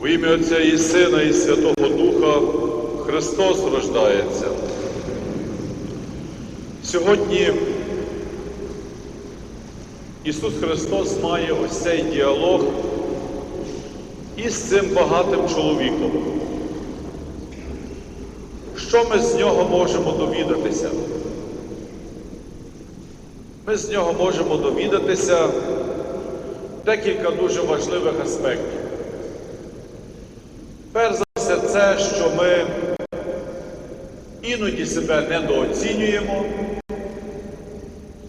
В ім'я Отця і Сина, і Святого Духа Христос рождається. Сьогодні Ісус Христос має ось цей діалог із цим багатим чоловіком. Що ми з нього можемо довідатися? Ми з нього можемо довідатися декілька дуже важливих аспектів. Перш за все, це, що ми іноді себе недооцінюємо,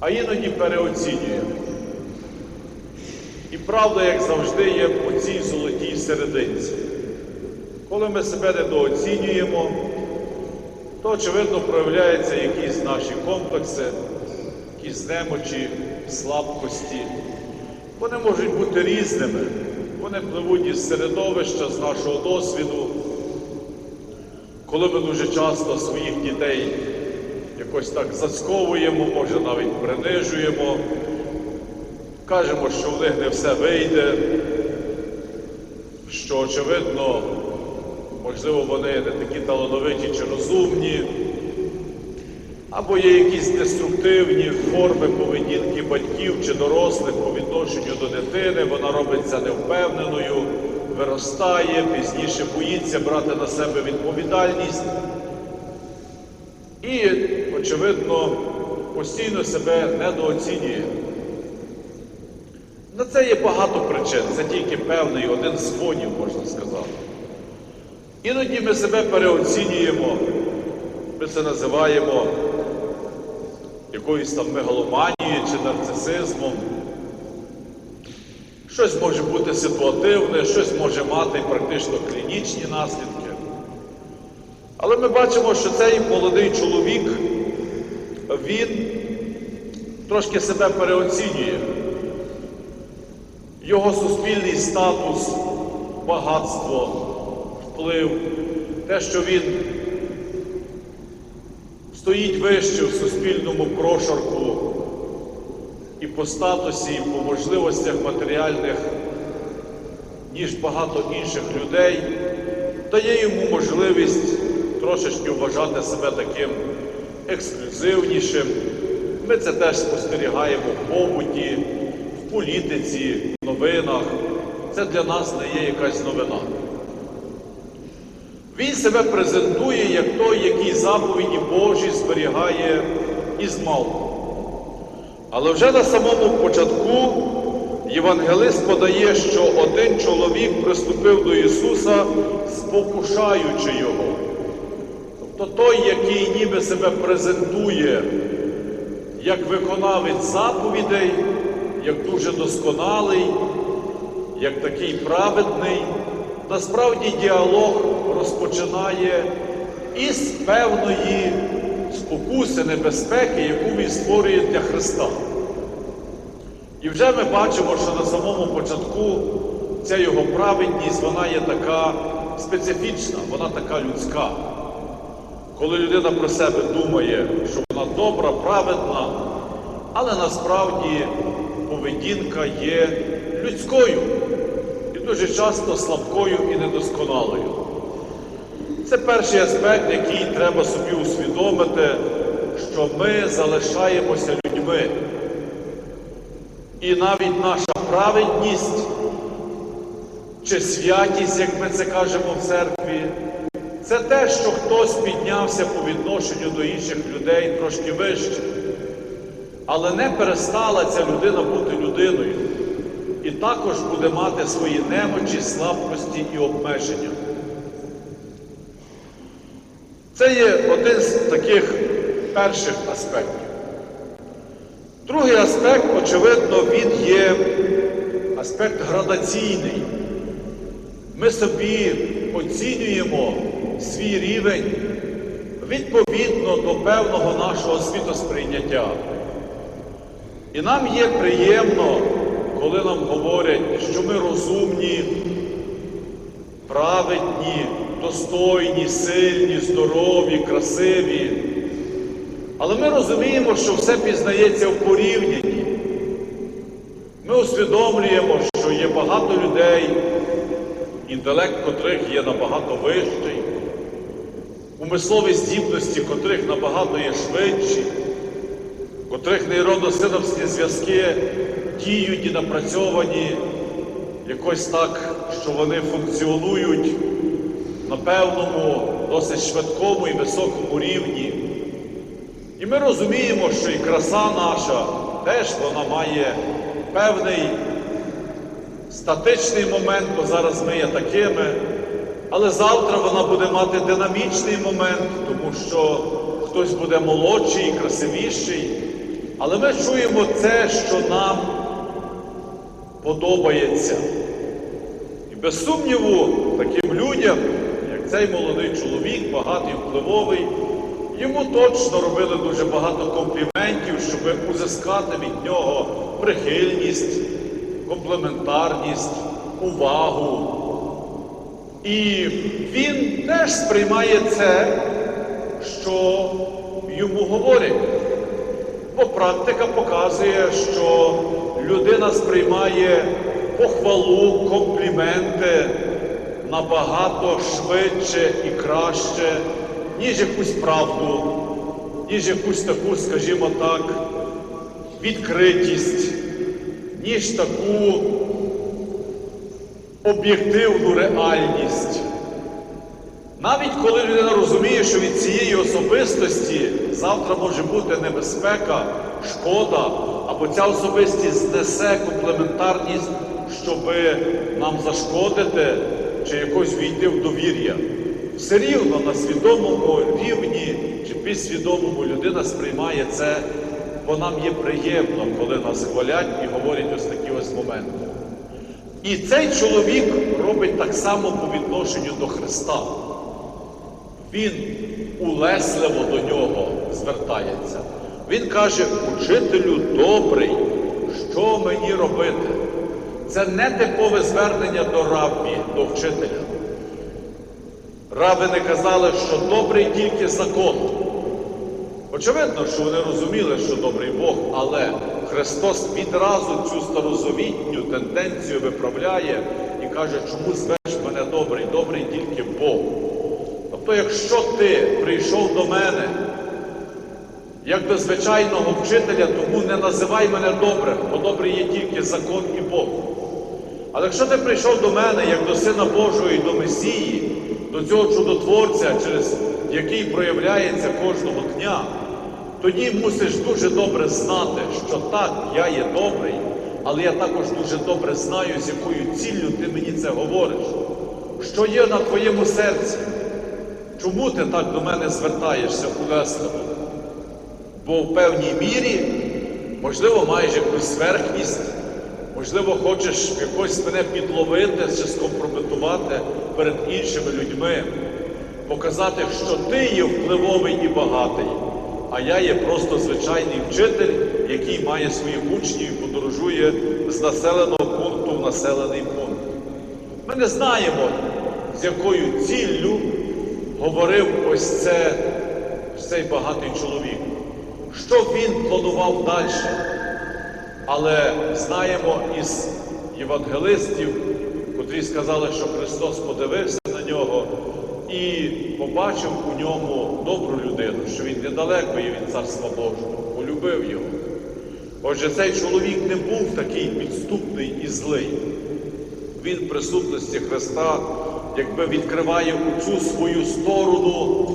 а іноді переоцінюємо. І правда, як завжди, є по цій золотій серединці. Коли ми себе недооцінюємо, то очевидно проявляються якісь наші комплекси, якісь немочі, слабкості. Вони можуть бути різними. Вони пливуть із середовища, з нашого досвіду. Коли ми дуже часто своїх дітей якось так засковуємо, може навіть принижуємо, кажемо, що в них не все вийде, що, очевидно, можливо, вони не такі талановиті чи розумні, або є якісь деструктивні форми поведінки батьків чи дорослих по відношенню до дитини, вона робиться невпевненою, виростає, пізніше боїться брати на себе відповідальність. І, очевидно, постійно себе недооцінює. На це є багато причин, це тільки певний один з фонів, можна сказати. Іноді ми себе переоцінюємо, ми це називаємо якоюсь там мегаломанією чи нарцисизмом. Щось може бути ситуативне, щось може мати практично клінічні наслідки. Але ми бачимо, що цей молодий чоловік, він трошки себе переоцінює. Його суспільний статус, багатство, вплив, те, що він стоїть вище в суспільному прошарку і по статусі, і по можливостях матеріальних, ніж багато інших людей, дає йому можливість трошечки вважати себе таким ексклюзивнішим. Ми це теж спостерігаємо в побуті, в політиці, в новинах. Це для нас не є якась новина. Він себе презентує як той, який заповіді Божі зберігає із. Але вже на самому початку Євангелист подає, що один чоловік приступив до Ісуса, спокушаючи Його. Тобто той, який ніби себе презентує як виконавець заповідей, як дуже досконалий, як такий праведний, насправді діалог розпочинає із певної спокуси, небезпеки, яку він створює для Христа. І вже ми бачимо, що на самому початку ця його праведність, вона є така специфічна, вона така людська. Коли людина про себе думає, що вона добра, праведна, але насправді поведінка є людською і дуже часто слабкою і недосконалою. Це перший аспект, який треба собі усвідомити, що ми залишаємося людьми. І навіть наша праведність чи святість, як ми це кажемо в церкві, це те, що хтось піднявся по відношенню до інших людей трошки вище. Але не перестала ця людина бути людиною. І також буде мати свої немочі, слабкості і обмеження. Це є один з таких перших аспектів. Другий аспект, очевидно, він є аспект градаційний. Ми собі оцінюємо свій рівень відповідно до певного нашого світосприйняття. І нам є приємно, коли нам говорять, що ми розумні, праведні, достойні, сильні, здорові, красиві. Але ми розуміємо, що все пізнається в порівнянні. Ми усвідомлюємо, що є багато людей, інтелект котрих є набагато вищий, умислові здібності котрих набагато є швидші, котрих нейронно-синапсні зв'язки діють і напрацьовані якось так, що вони функціонують певному, досить швидкому і високому рівні. І ми розуміємо, що і краса наша теж вона має певний статичний момент, бо зараз ми є такими, але завтра вона буде мати динамічний момент, тому що хтось буде молодший, і красивіший. Але ми чуємо це, що нам подобається. І без сумніву, таким людям, цей молодий чоловік, багатий, впливовий, йому точно робили дуже багато компліментів, щоб узискати від нього прихильність, комплементарність, увагу. І він теж сприймає це, що йому говорять. Бо практика показує, що людина сприймає похвалу, компліменти набагато швидше і краще, ніж якусь правду, ніж якусь таку, скажімо так, відкритість, ніж таку об'єктивну реальність. Навіть коли людина розуміє, що від цієї особистості завтра може бути небезпека, шкода, або ця особистість знесе комплементарність, щоб нам зашкодити чи якось війти в довір'я. Все рівно на свідомому рівні чи підсвідомому людина сприймає це, бо нам є приємно, коли нас хвалять і говорять ось такі ось моменти. І цей чоловік робить так само по відношенню до Христа. Він улесливо до нього звертається. Він каже, учителю добрий, що мені робити? Це не типове звернення до рабі, до вчителя. Раби не казали, що добрий тільки закон. Очевидно, що вони розуміли, що добрий Бог, але Христос відразу цю старозавітню тенденцію виправляє і каже, чому звеш мене добрий? Добрий тільки Бог. Тобто, якщо ти прийшов до мене як до звичайного вчителя, тому не називай мене добрим, бо добрий є тільки закон і Бог. Але якщо ти прийшов до мене як до Сина Божого і до Месії, до цього чудотворця, через який проявляється кожного дня, тоді мусиш дуже добре знати, що так, я є добрий, але я також дуже добре знаю, з якою ціллю ти мені це говориш, що є на твоєму серці. Чому ти так до мене звертаєшся улесливо? Бо в певній мірі, можливо, маєш якусь зверхність, можливо, хочеш якось мене підловити чи скомпрометувати перед іншими людьми, показати, що ти є впливовий і багатий, а я є просто звичайний вчитель, який має своїх учнів і подорожує з населеного пункту в населений пункт. Ми не знаємо, з якою ціллю говорив ось це, цей багатий чоловік. Що він планував далі? Але знаємо із євангелистів, котрі сказали, що Христос подивився на нього і побачив у ньому добру людину, що він недалеко є від Царства Божого, полюбив його. Отже, цей чоловік не був такий підступний і злий. Він в присутності Христа, якби відкриває цю свою сторону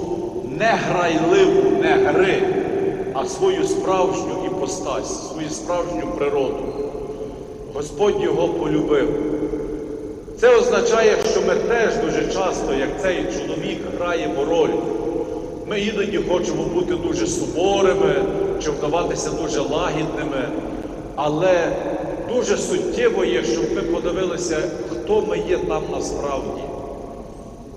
не грайливу, не гри, а свою справжню іпостась, свою справжню природу. Господь його полюбив. Це означає, що ми теж дуже часто, як цей чоловік, граємо роль. Ми іноді хочемо бути дуже суворими чи вдаватися дуже лагідними, але дуже суттєво є, щоб ми подивилися, хто ми є там насправді,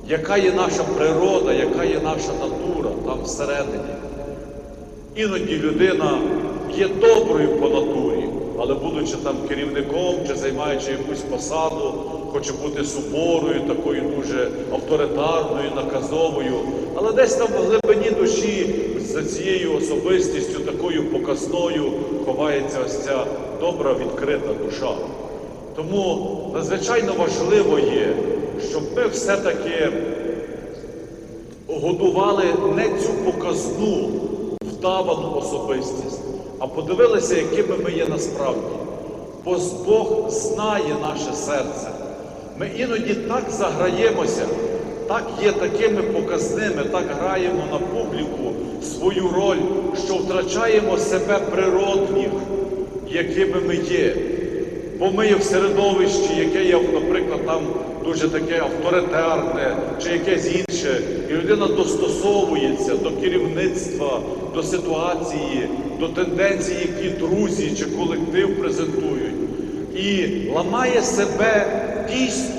яка є наша природа, яка є наша натура там всередині. Іноді людина є доброю по натурі, але будучи там керівником чи займаючи якусь посаду, хоче бути суворою, такою дуже авторитарною, наказовою, але десь там в глибині душі за цією особистістю, такою показною, ховається ось ця добра відкрита душа. Тому надзвичайно важливо є щоб ми все-таки годували не цю показну вдавану особистість, а подивилися, якими ми є насправді. Бо Бог знає наше серце. Ми іноді так заграємося, так є такими показними, так граємо на публіку свою роль, що втрачаємо себе природних, якими ми є. Бо ми є в середовищі, яке є, наприклад, там дуже таке авторитарне чи якесь інше, і людина достосовується до керівництва, до ситуації, до тенденцій, які друзі чи колектив презентують, і ламає себе дійсно,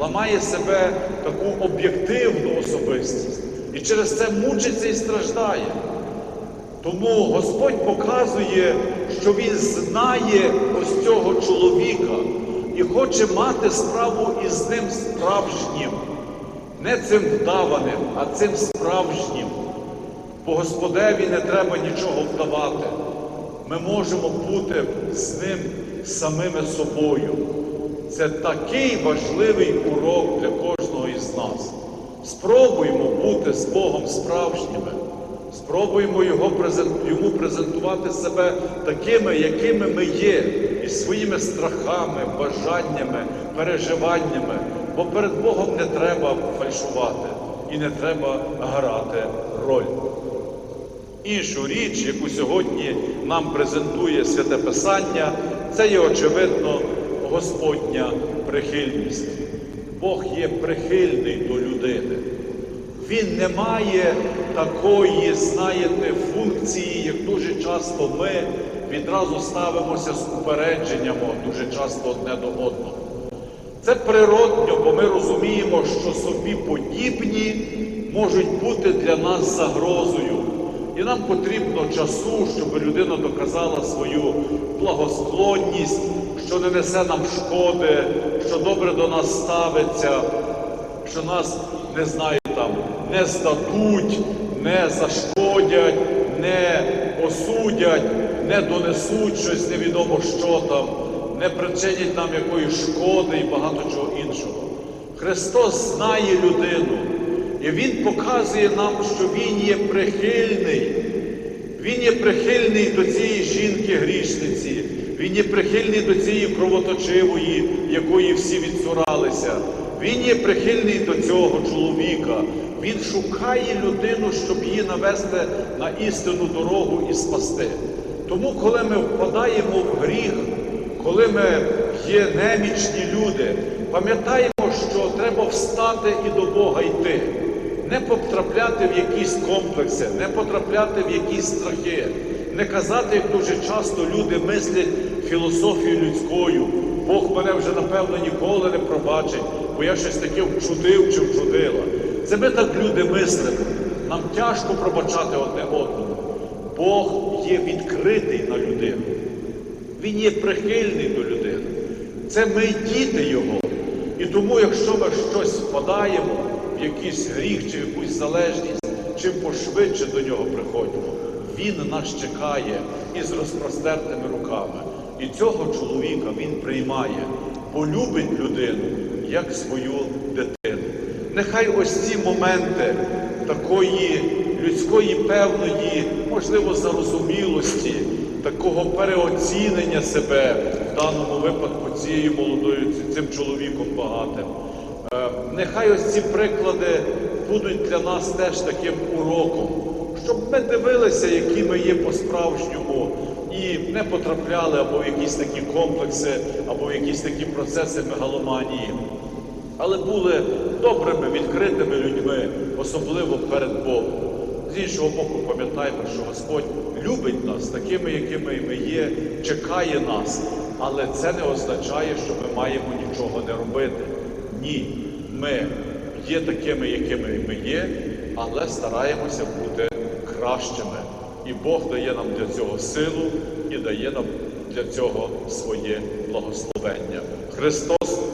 ламає себе таку об'єктивну особистість. І через це мучиться і страждає. Тому Господь показує, що Він знає ось цього чоловіка і хоче мати справу із ним справжнім, не цим вдаваним, а цим справжнім. Бо Господеві не треба нічого вдавати. Ми можемо бути з ним самими собою. Це такий важливий урок для кожного із нас. Спробуємо бути з Богом справжніми. Спробуємо його йому презентувати себе такими, якими ми є, із своїми страхами, бажаннями, переживаннями. Бо перед Богом не треба фальшувати і не треба грати роль. Іншу річ, яку сьогодні нам презентує Святе Писання, це є очевидно Господня прихильність. Бог є прихильний до людини. Він не має такої, знаєте, функції, як дуже часто ми відразу ставимося з упередженнями дуже часто одне до одного. Це природньо, бо ми розуміємо, що собі подібні можуть бути для нас загрозою. І нам потрібно часу, щоб людина доказала свою благосклонність, що не несе нам шкоди, що добре до нас ставиться, що нас не там, не здадуть, не зашкодять, не осудять, не донесуть щось невідомо що там, не причинять нам якоїсь шкоди і багато чого іншого. Христос знає людину, і Він показує нам, що Він є прихильний. Він є прихильний до цієї жінки грішниці, він є прихильний до цієї кровоточивої, якої всі відсуралися. Він є прихильний до цього чоловіка. Він шукає людину, щоб її навести на істинну дорогу і спасти. Тому, коли ми впадаємо в гріх, коли ми є немічні люди, пам'ятаємо, що треба встати і до Бога йти не потрапляти в якісь комплекси, не потрапляти в якісь страхи, не казати, як дуже часто люди мислять філософію людською. Бог мене вже напевно ніколи не пробачить, бо я щось таке вчудив чи вчудила. Це ми так люди мислимо. Нам тяжко пробачати одне одному. Бог є відкритий на людину. Він є прихильний до людини. Це ми діти Його. І тому, якщо ми щось впадаємо в якийсь гріх чи в якусь залежність, чим пошвидше до нього приходимо, він нас чекає із розпростертими руками. І цього чоловіка він приймає, бо любить людину як свою дитину. Нехай ось ці моменти такої людської певної, можливо, зарозумілості, такого переоцінення себе в даному випадку цією молодою, цим чоловіком багатим. Е, Нехай ось ці приклади будуть для нас теж таким уроком, щоб ми дивилися, які ми є по-справжньому, і не потрапляли або в якісь такі комплекси, або в якісь такі процеси мегаломанії але були добрими, відкритими людьми, особливо перед Богом. З іншого боку, пам'ятаємо, що Господь любить нас такими, якими ми є, чекає нас. Але це не означає, що ми маємо нічого не робити. Ні, ми є такими, якими ми є, але стараємося бути кращими. І Бог дає нам для цього силу і дає нам для цього своє благословення. Христос.